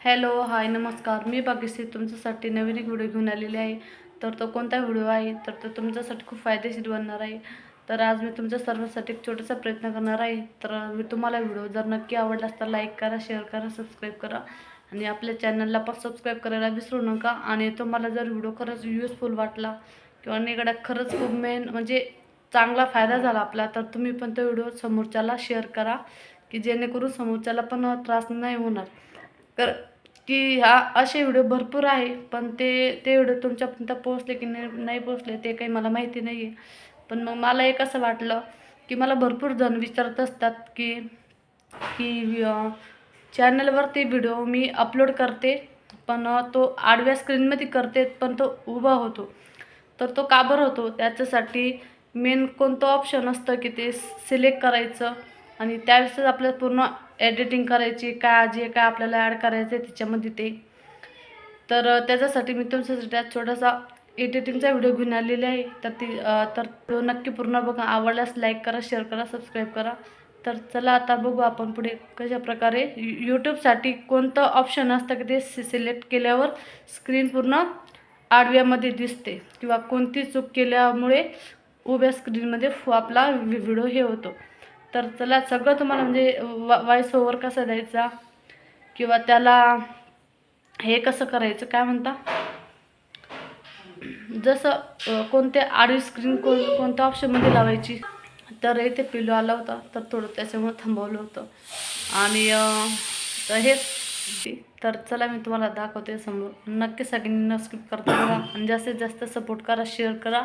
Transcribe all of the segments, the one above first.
Hello hi नमस्कार. मी भाग्यश्री तुमच्यासाठी नवीन एक व्हिडिओ घेऊन आलेले आहे. तर तो कोणता व्हिडिओ आहे? तर तो तुमच्यासाठी खूप फायदेशीर बनणार आहे. तर आज मी तुमच्या सर्वांसाठी एक छोटासा प्रयत्न करणार आहे. तर मी तुम्हाला व्हिडिओ जर नक्की आवडलास तर लाईक करा शेअर करा सबस्क्राईब करा. आणि आपल्या चॅनलला पण सबस्क्राईब करायला विसरू नका. आणि तुम्हाला जर व्हिडिओ खरंच युजफुल वाटला किंवा निगडा खरंच खूप मेन म्हणजे चांगला फायदा झाला आपला तर तुम्ही पण तो व्हिडिओ समोरच्याला शेअर करा की जेणेकरून समोरच्याला पण त्रास नाही होणार. तर की हा असे व्हिडिओ भरपूर आहे पण ते ते व्हिडिओ तुमच्यापर्यंत पोहोचले की नाही नाही पोहोचले ते काही मला माहिती नाही आहे पण मग मला एक असं वाटलं की मला भरपूर जण विचारत असतात की की चॅनलवरती व्हिडिओ मी अपलोड करते पण तो आडव्या स्क्रीनमध्ये करते पण तो उभा होतो. तर तो का बरं होतो? त्याच्यासाठी मेन कोणतं ऑप्शन असतं की ते सिलेक्ट करायचं? आणि त्यावेळेसच आपल्याला पूर्ण एडिटिंग करायची का जे काय आपल्याला ॲड करायचं आहे त्याच्यामध्ये ते. तर त्याच्यासाठी मी तुमच्यासाठी आज छोटासा एडिटिंगचा व्हिडिओ घेऊन आलेला आहे. तर ती तर तो नक्की पूर्ण बघा. आवडल्यास लाईक करा शेअर करा सबस्क्राईब करा. तर चला आता बघू आपण पुढे कशाप्रकारे यूट्यूबसाठी कोणतं ऑप्शन असतं की ते सिलेक्ट केल्यावर स्क्रीन पूर्ण आडव्यामध्ये दिसते किंवा कोणती चूक केल्यामुळे उभ्या स्क्रीनमध्ये फु- आपला व्हिडिओ हे होतो. तर चला सगळं तुम्हाला म्हणजे वा वॉइस ओव्हर कसा द्यायचा? किंवा त्याला हे कसं करायचं? काय म्हणता? जसं कोणते आडवी स्क्रीन कोण कोणत्या ऑप्शनमध्ये लावायची? तर इथे पिलो आला होता तर थोडं त्याच्यामुळे थांबवलं होतं. आणि तर हेच. तर चला मी तुम्हाला दाखवते समोर. नक्की सगळ्यांनी न स्किप करता बघा. आणि जास्तीत जास्त सपोर्ट करा शेअर करा.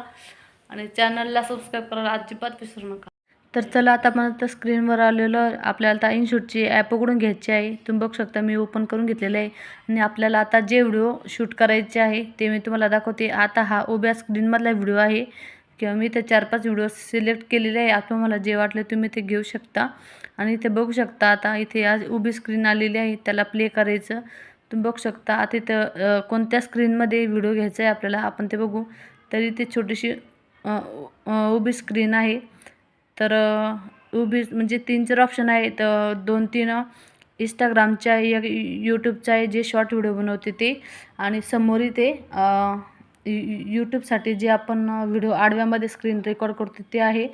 आणि चॅनलला सबस्क्राईब करायला अजिबात विसरू नका. तर चला आता मला तर स्क्रीनवर आलेलं आपल्याला आता इनशूटची ॲप उघडून घ्यायची आहे. तुम्ही बघू शकता मी ओपन करून घेतलेलं आहे. आणि आपल्याला आता जे व्हिडिओ शूट करायचे आहे ते मी तुम्हाला दाखवते. आता हा उभ्या स्क्रीनमधला व्हिडिओ आहे. किंवा मी ते चार पाच व्हिडिओ सिलेक्ट केलेले आहे. आता मला जे वाटले तुम्ही ते घेऊ शकता. आणि इथे बघू शकता आता इथे आज उभी स्क्रीन आलेली आहे. त्याला प्ले करायचं. तुम्ही बघू शकता आता इथं कोणत्या स्क्रीनमध्ये व्हिडिओ घ्यायचा आहे आपल्याला आपण ते बघू. तरी ते छोटीशी उभी स्क्रीन आहे. तर उभी म्हणजे तीन चार ऑप्शन आहेत. दोन तीन इंस्टाग्रामच्या आहे एक यूट्यूबचं आहे जे शॉर्ट व्हिडिओ बनवते ते आणि समोरही ते यू- यूट्यूबसाठी जे आपण व्हिडिओ आडव्यामध्ये स्क्रीन रेकॉर्ड करतो ते आहे.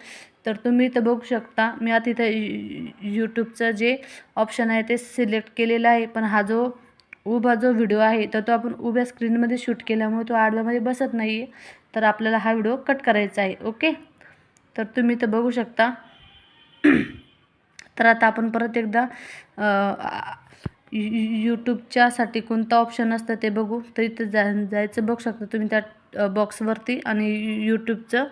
तर तुम्ही इथं बघू शकता. मी आता इथं यूट्यूबचं जे ऑप्शन आहे ते सिलेक्ट केलेलं आहे. पण हा जो उभा जो व्हिडिओ आहे तर तो आपण उभ्या स्क्रीनमध्ये शूट केल्यामुळे तो आडव्यामध्ये बसत नाही आहे तर आपल्याला हा व्हिडिओ कट करायचा आहे. ओके तर तुम्ही इथं बघू शकता. तर आता आपण परत एकदा यूट्यूबच्यासाठी कोणतं ऑप्शन असतं ते बघू. तर इथं जा जायचं बघू शकता तुम्ही त्या बॉक्सवरती आणि यूट्यूबचं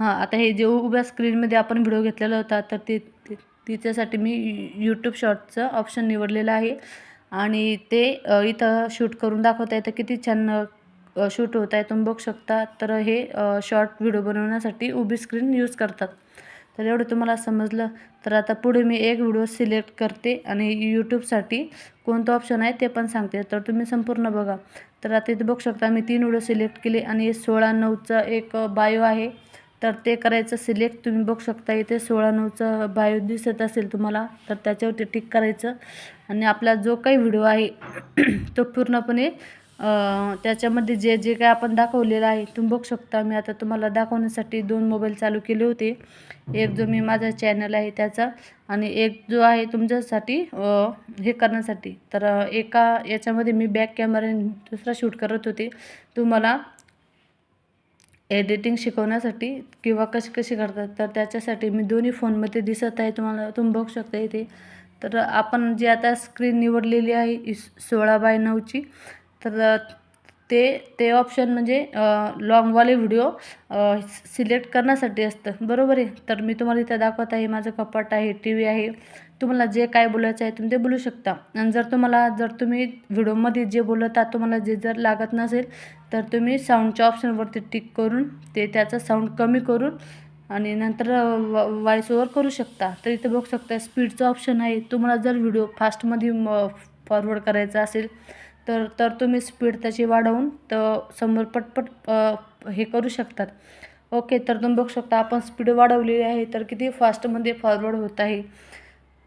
हां आता हे जे उभ्या स्क्रीनमध्ये आपण व्हिडिओ घेतलेला होता तर ते तिच्यासाठी मी यूट्यूब शॉर्टचं ऑप्शन निवडलेलं आहे. आणि ते इथं शूट करून दाखवता येतं किती छान शूट होत आहे तुम्ही बघू शकता. तर हे शॉर्ट व्हिडिओ बनवण्यासाठी उभी स्क्रीन यूज करतात. तर एवढं तुम्हाला समजलं. तर आता पुढे मी एक व्हिडिओ सिलेक्ट करते आणि यूट्यूबसाठी कोणतं ऑप्शन आहे ते पण सांगते. तर तुम्ही संपूर्ण बघा. तर आता इथे बघू शकता मी तीन व्हिडिओ सिलेक्ट केले आणि सोळा नऊचा एक बायो आहे. तर ते करायचं सिलेक्ट तुम्ही बघू शकता इथे सोळा नऊचा बायो दिसत असेल तुम्हाला तर त्याच्यावरती टिक करायचं. आणि आपला जो काही व्हिडिओ आहे तो पूर्णपणे त्याच्यामध्ये जे जे काय आपण दाखवलेलं आहे तुम्ही बघू शकता. मी आता तुम्हाला दाखवण्यासाठी दोन मोबाईल चालू केले होते. एक जो मी माझा चॅनल आहे त्याचा आणि एक जो आहे तुमच्यासाठी हे करण्यासाठी. तर एका याच्यामध्ये मी बॅक कॅमेऱ्याने दुसरा शूट करत होते. तुम्हाला एडिटिंग शिकवण्यासाठी किंवा कशी कशी करतात तर त्याच्यासाठी मी दोन्ही फोनमध्ये दिसत आहे. तुम्हाला तुम्ही बघू शकता इथे. तर आपण जी आता स्क्रीन निवडलेली आहे इस- सोळा बाय नऊची. तर ते ते ऑप्शन म्हणजे लॉंगवाले व्हिडिओ सिलेक्ट करण्यासाठी असतं. बरोबर आहे? तर मी तुम्हाला इथं दाखवत आहे माझं कपाट आहे टी व्ही आहे. तुम्हाला जे काय बोलायचं आहे तुम्ही ते बोलू शकता. आणि जर तुम्हाला जर तुम्ही व्हिडिओमध्ये जे बोलत आहात तुम्हाला जे जर लागत नसेल तर तुम्ही साऊंडच्या ऑप्शनवरती टिक करून ते त्याचा साऊंड कमी करून आणि नंतर वॉइस ओवर करू शकता. तर इथे बघू शकता स्पीडचं ऑप्शन आहे. तुम्हाला जर व्हिडिओ फास्टमध्ये फॉरवर्ड करायचा असेल तर तर तुम्ही स्पीड त्याची वाढवून तर समोर पटपट हे करू शकतात. ओके तर तुम्ही बघू शकता आपण स्पीड वाढवलेली आहे तर किती फास्टमध्ये फॉरवर्ड होत आहे.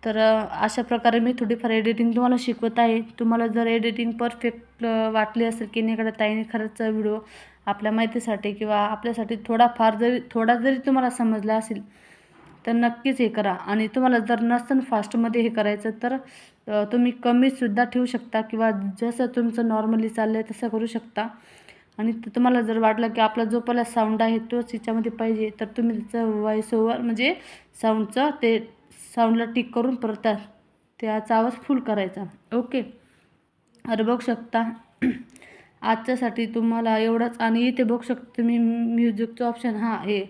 तर अशा प्रकारे मी थोडीफार एडिटिंग तुम्हाला शिकवत आहे. तुम्हाला जर एडिटिंग परफेक्ट वाटली असेल की नाही ताईने खरंच व्हिडिओ आपल्या माहितीसाठी किंवा आपल्यासाठी थोडाफार जरी थोडा जरी तुम्हाला समजला असेल तर नक्कीच हे करा. आणि तुम्हाला जर नसन फास्टमध्ये हे करायचं तर तुम्ही कमीसुद्धा ठेवू शकता किंवा जसं तुमचं नॉर्मली चाललं आहे तसं करू शकता. आणि तुम्हाला जर वाटलं की आपला जो पहिला साऊंड आहे तोच हिच्यामध्ये पाहिजे तर तुम्ही त्याचं व्हॉइस ओवर म्हणजे साऊंडचं ते साऊंडला टिक करून परत त्याचा आवाज फुल करायचा. ओके? अरे बघू शकता. आजच्यासाठी तुम्हाला एवढंच. आणि इथे बघू शकता तुम्ही म्युझिकचं ऑप्शन हां हे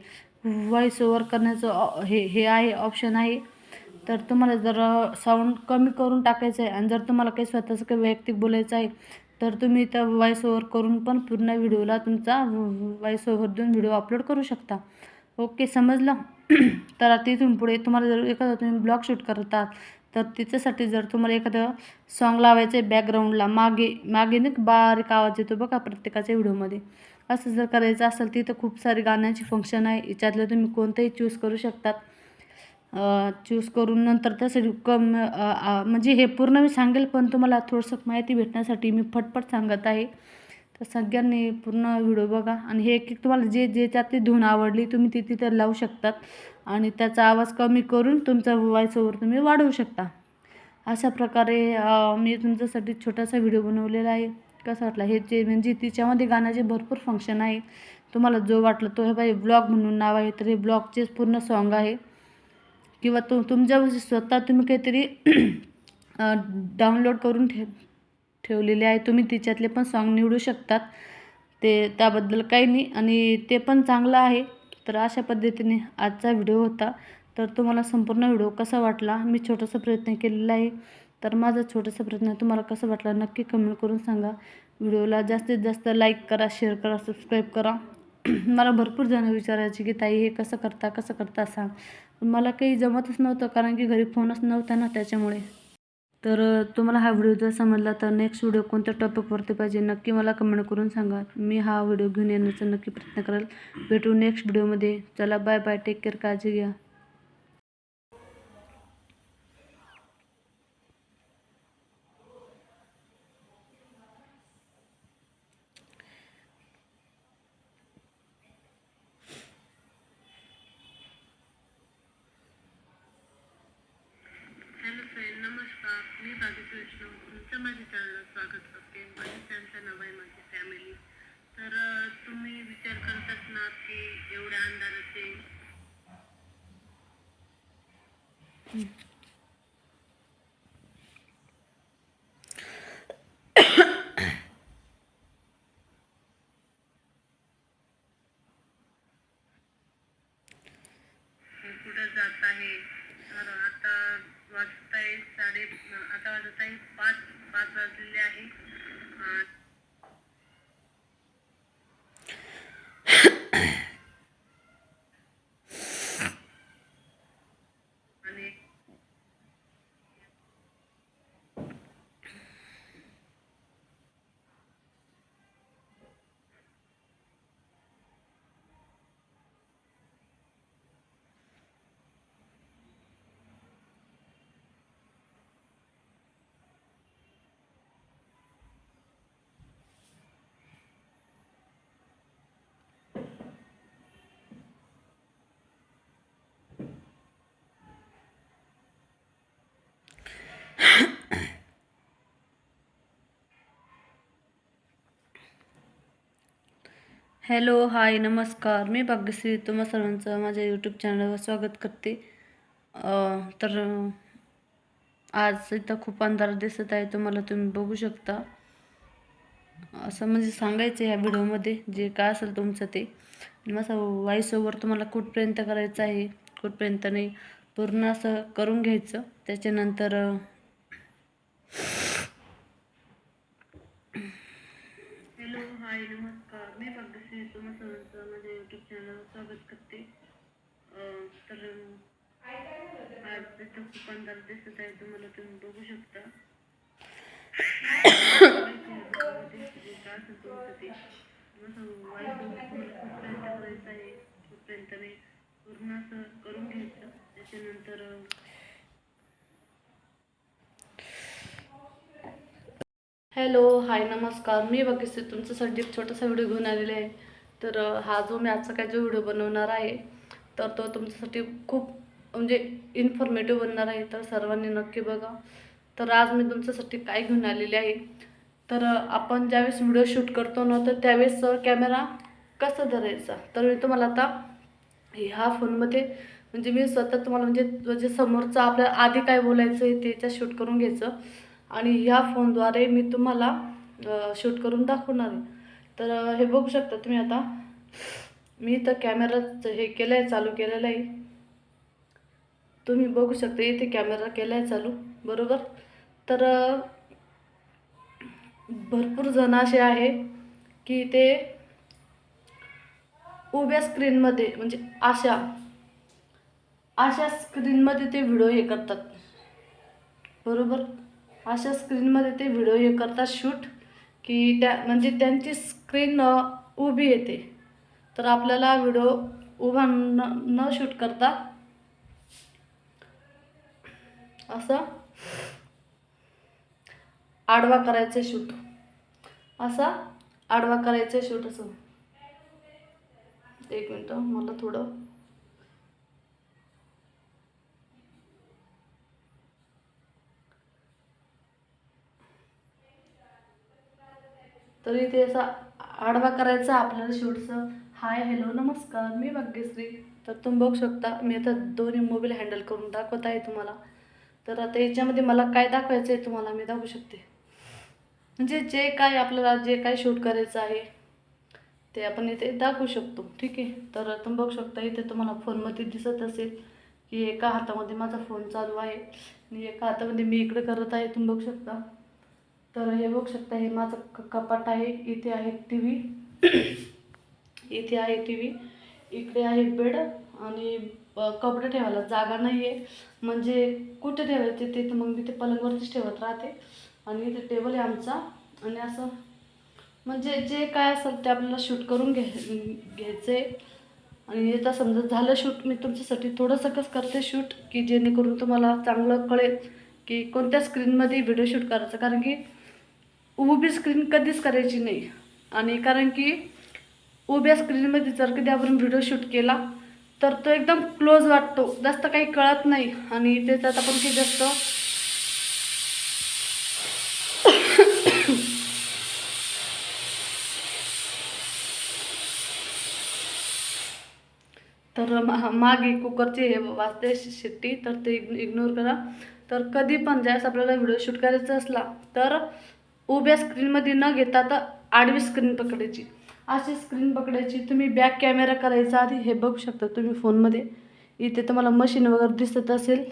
व्हॉइस ओवर करण्याचं हे हे आहे ऑप्शन आहे. तर तुम्हाला जर साऊंड कमी करून टाकायचं आहे आणि जर तुम्हाला काही स्वतःचं काही वैयक्तिक बोलायचं आहे तर तुम्ही त्या व्हॉइस ओवर करून पण पूर्ण व्हिडिओला तुमचा व्हॉइस ओव्हर देऊन व्हिडिओ अपलोड करू शकता. ओके समजलं? तर आता तुम्ही पुढे तुम्हाला जर एखादा तुम्ही ब्लॉग शूट करतात तर त्याच्यासाठी जर तुम्हाला एखादं सॉन्ग लावायचं आहे बॅकग्राऊंडला मागे मागे ना बारीक आवाज येतो बघा प्रत्येकाच्या व्हिडिओमध्ये. असं जर करायचं असेल तिथं खूप सारे गाण्याची फंक्शन आहे. याच्यातलं तुम्ही कोणतंही चूज करू शकतात. चूज करून नंतर त्यासाठी कम म्हणजे हे पूर्ण मी सांगेल पण तुम्हाला थोडंसं माहिती भेटण्यासाठी मी फटफट सांगत आहे. तर सगळ्यांनी पूर्ण व्हिडिओ बघा. आणि हे एक एक तुम्हाला जे जे त्यातली धून आवडली तुम्ही ती तिथे लावू शकतात. आणि त्याचा आवाज कमी करून तुमचा व्हॉइस ओव्हर तुम्ही वाढवू शकता. अशा प्रकारे मी तुमच्यासाठी छोटासा व्हिडिओ बनवलेला आहे. कसा वाटला हे जे म्हणजे तिच्यामध्ये गाण्याचे भरपूर फंक्शन आहे तुम्हाला जो वाटलं तो हे बाई ब्लॉग म्हणून नाव आहे तर हे ब्लॉगचेच पूर्ण सॉन्ग आहे. किंवा तु तुमच्या स्वतः तुम्ही काहीतरी डाउनलोड करून ठेव ठेवलेले आहे. तुम्ही तिच्यातले पण सॉन्ग निवडू शकतात. ते त्याबद्दल काही नाही. आणि ते पण चांगलं आहे. तर अशा पद्धतीने आजचा व्हिडिओ होता. तर तुम्हाला संपूर्ण व्हिडिओ कसा वाटला? मी छोटासा प्रयत्न केलेला आहे. तर माझा छोटासा प्रयत्न तुम्हाला कसा वाटला? नक्की कमेंट करून सांगा. व्हिडिओला जास्तीत जास्त लाईक करा शेअर करा सबस्क्राईब करा. मला भरपूर जण विचारायचे की ताई हे कसं करता? कसं करता सांग? पण मला काही जमतच नव्हतं कारण की घरी फोनच नव्हता ना त्याच्यामुळे. तर तुम्हाला हा व्हिडिओ जर समजला तर नेक्स्ट व्हिडिओ कोणत्या टॉपिकवरती पाहिजे नक्की मला कमेंट करून सांगा. मी हा व्हिडिओ घेऊन येण्याचा नक्की प्रयत्न करेल. भेटू नेक्स्ट व्हिडिओमध्ये चला बाय बाय टेक केअर काळजी घ्या. हॅलो हाय नमस्कार. मी भाग्यश्री तुम्हा सर्वांचं माझ्या यूट्यूब चॅनलवर स्वागत करते. तर आज इथं खूप अंधार दिसत आहे तुम्हाला तुम्ही बघू शकता. असं म्हणजे सांगायचं ह्या व्हिडिओमध्ये जे काय असेल तुमचं ते. आणि माझा व्हॉइस ओवर तुम्हाला कुठपर्यंत करायचं आहे कुठपर्यंत नाही पूर्ण असं करून घ्यायचं. त्याच्यानंतर अं, हॅलो हाय नमस्कार मी भाग्यश्री तुम्हा सर्वांचं माझ्या यूट्यूब चॅनलवर स्वागत करते तर अं, आज इथं खूप अंधार दिसत आहे तुम्हाला तुम्ही बघू शकता ते तुम्हाला कुठपर्यंत करायचं आहे तोपर्यंत मी पूर्ण असं करून घ्यायचं त्याच्यानंतर हॅलो हाय नमस्कार. मी बघितले तुमच्यासाठी एक छोटासा व्हिडिओ घेऊन आलेला आहे. तर हा जो मी आजचा काय जो व्हिडिओ बनवणार आहे तर तो तुमच्यासाठी खूप म्हणजे इन्फॉर्मेटिव्ह बनणार आहे. तर सर्वांनी नक्की बघा. तर आज मी तुमच्यासाठी काय घेऊन आलेले आहे? तर आपण ज्यावेळेस व्हिडिओ शूट करतो ना तर त्यावेळेस कॅमेरा कसा धरायचा? तर मी तुम्हाला आता ह्या फोनमध्ये म्हणजे मी स्वतः तुम्हाला म्हणजे म्हणजे समोरचं आपल्या आधी काय बोलायचं आहे त्याच्या शूट करून घ्यायचं. आणि ह्या फोनद्वारे मी तुम्हाला शूट करून दाखवणार आहे. तर हे बघू शकता तुम्ही आता. मी तर कॅमेराचं हे केलं आहे चालू केलेलं आहे. तुम्ही बघू शकता इथे कॅमेरा केला आहे चालू बरोबर? तर भरपूर जण असे आहे की ते उभ्या स्क्रीनमध्ये म्हणजे अशा अशा स्क्रीनमध्ये ते व्हिडिओ हे करतात. बरोबर? अशा स्क्रीनमध्ये ते व्हिडिओ हे करतात शूट की त्या म्हणजे त्यांची स्क्रीन उभी येते. तर आपल्याला व्हिडिओ उभा न न शूट करता असं. आडवा करायचं शूट. असा. आडवा करायचं शूट असं. एक मिनटं मला थोडं तर इथे असा आडवा करायचा आपल्याला शूटचं हाय हॅलो नमस्कार मी भाग्यश्री. तर तुम्ही बघू शकता मी आता दोन्ही मोबाईल हँडल करून दाखवत आहे तुम्हाला. तर आता याच्यामध्ये मला काय दाखवायचं आहे तुम्हाला मी दाखवू शकते. म्हणजे जे काय आपल्याला जे काय शूट करायचं आहे ते आपण इथे दाखवू शकतो. ठीक आहे? तर तुम्ही बघू शकता इथे तुम्हाला फोनमध्ये दिसत असेल की एका हातामध्ये माझा फोन चालू आहे. आणि एका हातामध्ये मी इकडे करत आहे तुम्ही बघू शकता. तर हे बघू शकता हे माझं क कपाट आहे इथे आहे टी व्ही. इथे आहे टी व्ही. इकडे आहे बेड आणि कपडे ठेवायला जागा नाही आहे म्हणजे कुठे ठेवायचे ते तर मग मी ते पलंगवरतीच ठेवत राहते. आणि इथे टेबल आहे आमचा. आणि असं म्हणजे जे काय असेल ते आपल्याला शूट करून घे घ्यायचं आहे आणि आता समजा झालं शूट मी तुमच्यासाठी थोडंसं कसं करते शूट की जेणेकरून तुम्हाला चांगलं कळेल की कोणत्या स्क्रीनमध्ये व्हिडिओ शूट करायचा. कारण की उभी स्क्रीन कधीच करायची नाही. आणि कारण की उभ्या स्क्रीनमध्ये जर कधी आपण व्हिडिओ शूट केला तर तो एकदम क्लोज वाटतो. जास्त काही कळत नाही. आणि त्याच्यात आपण की जास्त तर मागे कुकरचे हे वाजते शि- शिट्टी तर ते इग्नोर करा. तर कधी पण ज्यावेळेस आपल्याला व्हिडिओ शूट करायचा असला तर उभ्या स्क्रीनमध्ये न घेता तर आडवी स्क्रीन पकडायची. अशी स्क्रीन पकडायची. तुम्ही बॅक कॅमेरा करायचा आधी हे बघू शकता तुम्ही फोनमध्ये. इथे तुम्हाला मशीन वगैरे दिसत असेल.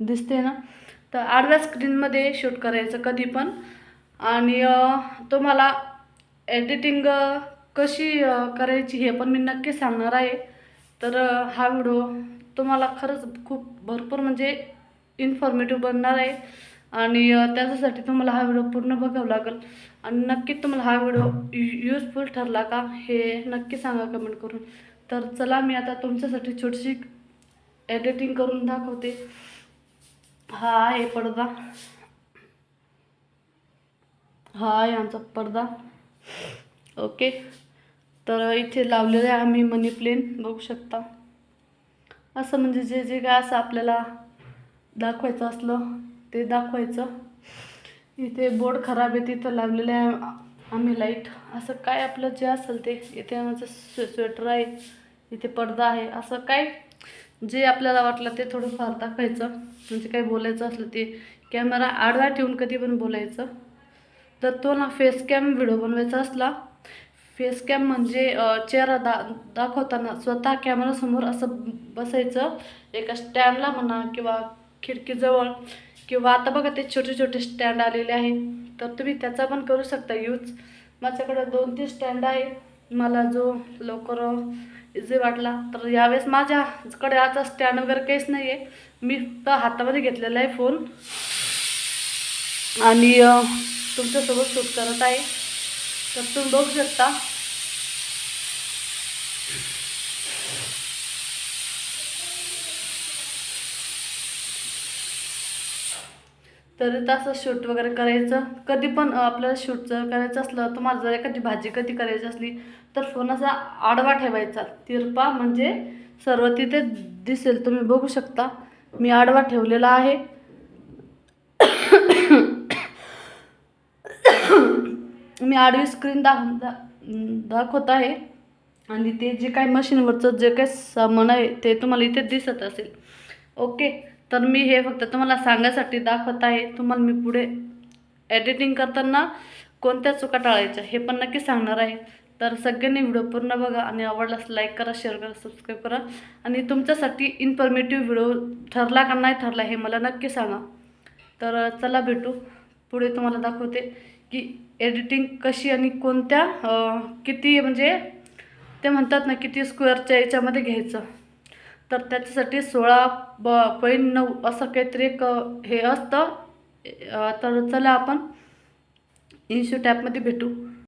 दिसते ना? तर आडव्या स्क्रीनमध्ये शूट करायचं कधी पण. आणि तुम्हाला एडिटिंग कशी करायची हे पण मी नक्की सांगणार आहे. तर हा व्हिडिओ तुम्हाला खरंच खूप भरपूर म्हणजे इन्फॉर्मेटिव्ह बनणार आहे. आणि त्याच्यासाठी तुम्हाला हा व्हिडिओ पूर्ण बघावा लागेल. आणि नक्की तुम्हाला हा व्हिडिओ युजफुल ठरला का हे नक्की सांगा कमेंट करून. तर चला मी आता तुमच्यासाठी छोटीशी एडिटिंग करून दाखवते. हा आहे पडदा. हा आहे आमचा पडदा. ओके. तर इथे लावलेले आहे आम्ही मनी प्लेन बघू शकता. असं म्हणजे जे जे काय असं आपल्याला दाखवायचं असलं ते दाखवायचं. इथे बोर्ड खराब आहे तिथं लावलेलं आहे आम्ही लाइट. असं काय आपलं जे असेल ते इथे आमचं स्वे स्वेटर आहे इथे पडदा आहे असं काय? जे आपल्याला वाटलं ते थोडंफार दाखवायचं. म्हणजे काही बोलायचं असलं ते. कॅमेरा आडवा ठेवून कधी पण बोलायचं. तर तो ना फेस कॅम व्हिडिओ बनवायचा असला. फेस कॅम म्हणजे चेहरा दा दाखवताना स्वतः कॅमेरासमोर असं बसायचं. एका स्टँडला म्हणा किंवा खिडकीजवळ. किंवा आता बघा ते छोटे छोटे स्टँड आलेले आहे. तर तुम्ही त्याचा पण करू शकता यूज माझ्याकडं दोन तीन स्टँड आहे. मला जो लवकर इझी वाटला तर यावेळेस माझ्याकडे आता स्टँड वगैरे काहीच नाही आहे मी तर हातामध्ये घेतलेला आहे फोन आणि तुमच्यासोबत शूट करत आहे. तर तुम्ही बघू शकता. तर तसं शूट वगैरे करायचं. कधी पण आपल्याला शूट जर करायचं असलं तुम्हाला जर एखादी भाजी कधी करायची असली तर फोन असा आडवा ठेवायचा. तिरपा म्हणजे सर्व तिथे दिसेल. तुम्ही बघू शकता. मी आडवा ठेवलेला आहे. मी आडवी स्क्रीन दाख दा दाखवत आहे. आणि ते जे काही मशीनवरचं जे काही सामान आहे ते तुम्हाला इथे दिसत असेल. ओके तर मी हे फक्त तुम्हाला सांगायसाठी दाखवत आहे. तुम्हाला मी पुढे एडिटिंग करताना कोणत्या चुका टाळायच्या हे पण नक्की सांगणार आहे. तर सगळ्यांनी व्हिडिओ पूर्ण बघा आणि आवडल्यास लाईक करा शेअर करा सबस्क्राईब करा. आणि तुमच्यासाठी इन्फॉर्मेटिव्ह व्हिडिओ ठरला का नाही ठरला हे मला नक्की सांगा. तर चला भेटू. पुढे तुम्हाला दाखवते की एडिटिंग कशी आणि कोणत्या किती म्हणजे ते म्हणतात ना किती स्क्वेअरच्या याच्यामध्ये घ्यायचं. तर त्याच्यासाठी सोळा ब पॉईंट नऊ असं काहीतरी एक हे असतं. तर चला आपण इन्शू टॅपमध्ये भेटू.